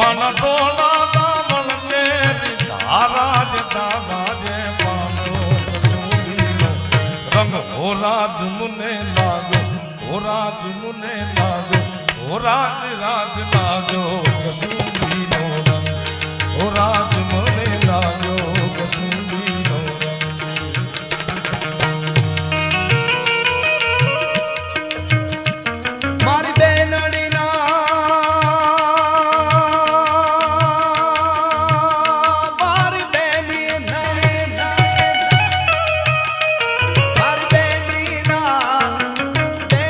મન ડોલા દામન કે ધારા જ દાદા જે પાંડો કસુલીનો રંગ હોરા જુમને લાગો હોરા જુમને લાગો હોરા જ રાજ લાગો. કસુલી